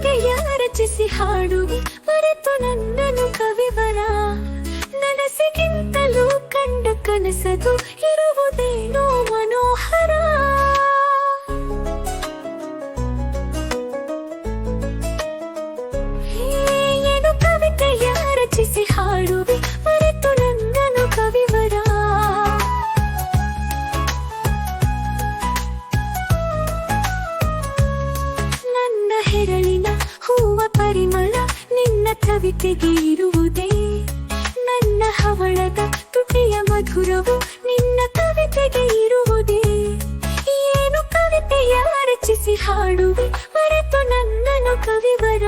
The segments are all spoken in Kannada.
ಕವಿತೆಯ ರಚಿಸಿ ಹಾಡುವೆ ಮರೆತು ನನ್ನನು ಕವಿವರ ನನಸಿಗಿಂತಲೂ ಕಂಡ ಕನಸದು ಇರುವುದೇನೋ ಮನೋಹರ ಕವಿತೆಗೆ ಇರುವುದೇ? ನನ್ನ ಹವಳದ ತುಟಿಯ ಮಧುರವು ನಿನ್ನ ಕವಿತೆಗೆ ಇರುವುದೇ? ಏನು ಕವಿತೆಯ ರಚಿಸಿ ಹಾಡುವೆ? ಮರೆತು ನನ್ನನು ಕವಿವರ?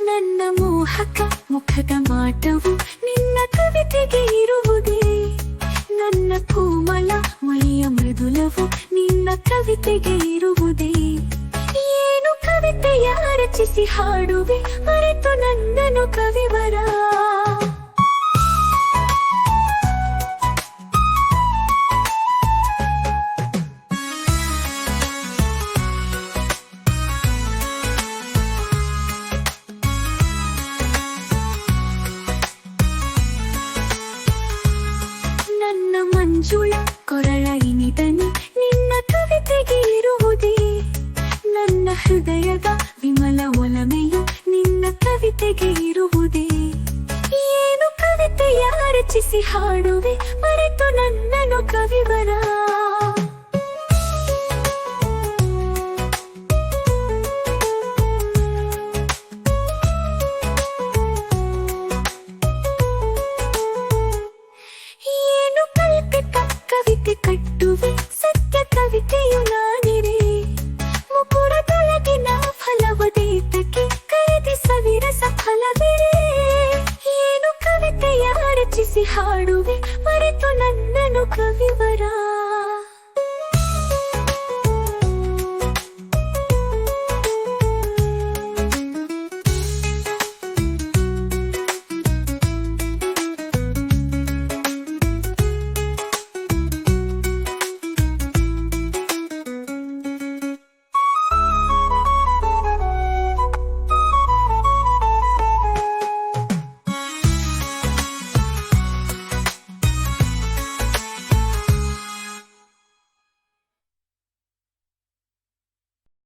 ನನ್ನ ಮೋಹಕ ಮುಖದ ಮಾಟವು ಕವಿತೆಗೆ ಇರುವುದೇ ನನ್ನ ಕೋಮಲ ಮೈಯ ಮೃದುಲವು ನಿನ್ನ ಕವಿತೆಗೆ ಇರುವುದೇ. ಏನು ಕವಿತೆಯ ರಚಿಸಿ ಹಾಡುವೆ, ಮರೆತು ನನ್ನನು ಕವಿವರ. ನನ್ನ ಕವಿತೆಗೆ ಇರುವುದೇ? ಏನು ಕವಿತೆಯ ಯಾರಚಿಸಿ ಹಾಡುವೆ? ಮರೆತು ನನ್ನನ್ನು ಕವಿವರಾ ಹಾಡುವೆ ಮರೆತು ನನ್ನನ್ನು ಕವಿವರ.